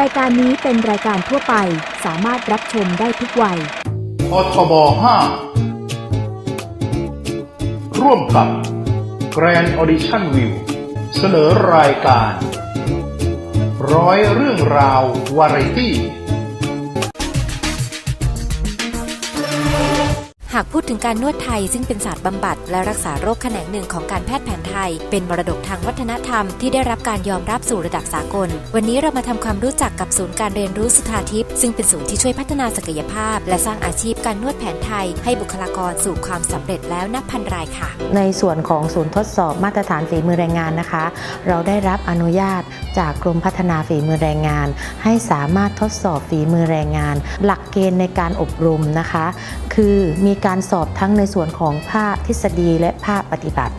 รายการนี้เป็นรายการทั่วไปสามารถรับชมได้ทุกวัย อทบ5ร่วมกับ Grand Audition View เสนอรายการ ร้อยเรื่องราววาไรตี้ หากพูดถึงการนวดไทยซึ่งเป็นศาสตร์บำบัด และรักษาโรคแขนงหนึ่งของการแพทย์แผนไทย เป็นมรดกทางวัฒนธรรมที่ได้รับการยอมรับสู่ระดับสากล วันนี้เรามาทำความรู้จักกับศูนย์การเรียนรู้สุธาทิพย์ซึ่งเป็นศูนย์ที่ช่วยพัฒนาศักยภาพ และสร้างอาชีพการนวดแผนไทย ให้บุคลากรสู่ความสำเร็จแล้วนับพันรายค่ะ ในส่วนของศูนย์ทดสอบมาตรฐานฝีมือแรงงานนะคะ เราได้รับอนุญาต จากกรมพัฒนาฝีมือแรงงาน ให้สามารถทดสอบฝีมือแรงงาน หลักเกณฑ์ในการอบรมนะคะ คือมีการสอบทั้งในส่วนของภาคทฤษฎีและภาคปฏิบัติ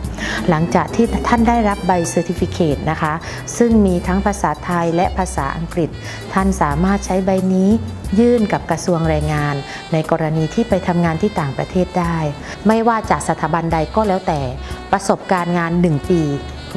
หลังจากที่ท่านได้รับใบเซอร์ติฟิเคตนะคะ ซึ่งมีทั้งภาษาไทยและภาษาอังกฤษ ท่านสามารถใช้ใบนี้ยื่นกับกระทรวงแรงงาน ในกรณีที่ไปทำงานที่ต่างประเทศได้ ไม่ว่าจากสถาบันใดก็แล้วแต่ประสบการณ์งาน 1 ปี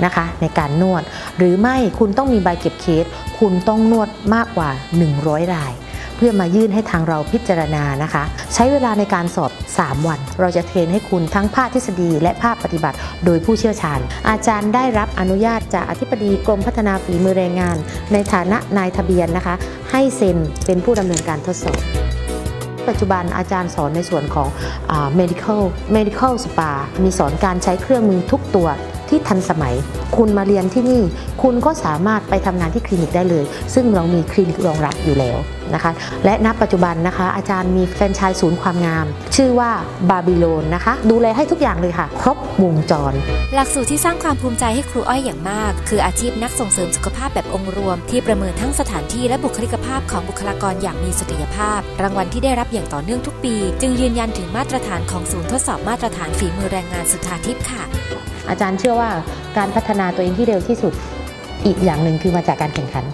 นะคะในการนวด หรือไม่คุณต้องมีใบเก็บเคส คุณต้องนวดมากกว่า 100 ราย เพื่อมายื่นให้ทางเราพิจารณานะคะ ใช้เวลาในการสอบ 3 วัน เราจะเทรนให้คุณทั้งภาคทฤษฎีและภาคปฏิบัติ โดยผู้เชี่ยวชาญ อาจารย์ได้รับอนุญาตจากอธิบดีกรมพัฒนาฝีมือแรงงาน ในฐานะนายทะเบียนนะคะ ให้เซ็นเป็นผู้ดำเนินการทดสอบปัจจุบันอาจารย์สอนในส่วนของอ medical medical spa มีสอนการใช้เครื่องมือทุกตัว ที่ทันสมัย คุณมาเรียนที่นี่ คุณก็สามารถไปทำงานที่คลินิกได้เลย ซึ่งเรามีคลินิกรองรับอยู่แล้วนะคะ และณปัจจุบันนะคะ อาจารย์มีแฟรนไชส์ศูนย์ความงาม ชื่อว่าบาบิโลนนะคะ ดูแลให้ทุกอย่างเลยค่ะ ครบวงจร หลักสูตรที่สร้างความภูมิใจให้ครูอ้อยอย่างมาก คืออาชีพนักส่งเสริมสุขภาพแบบองค์รวม ที่ประเมินทั้งสถานที่และบุคลิกภาพของบุคลากรอย่างมีศักยภาพ รางวัลที่ได้รับอย่างต่อเนื่องทุกปี จึงยืนยันถึงมาตรฐานของศูนย์ทดสอบมาตรฐานฝีมือแรงงานสุธาทิพย์ค่ะ อาจารย์เชื่อว่าการพัฒนาตัวเองที่เร็วที่สุดอีกอย่างหนึ่งคือมาจากการแข่งขัน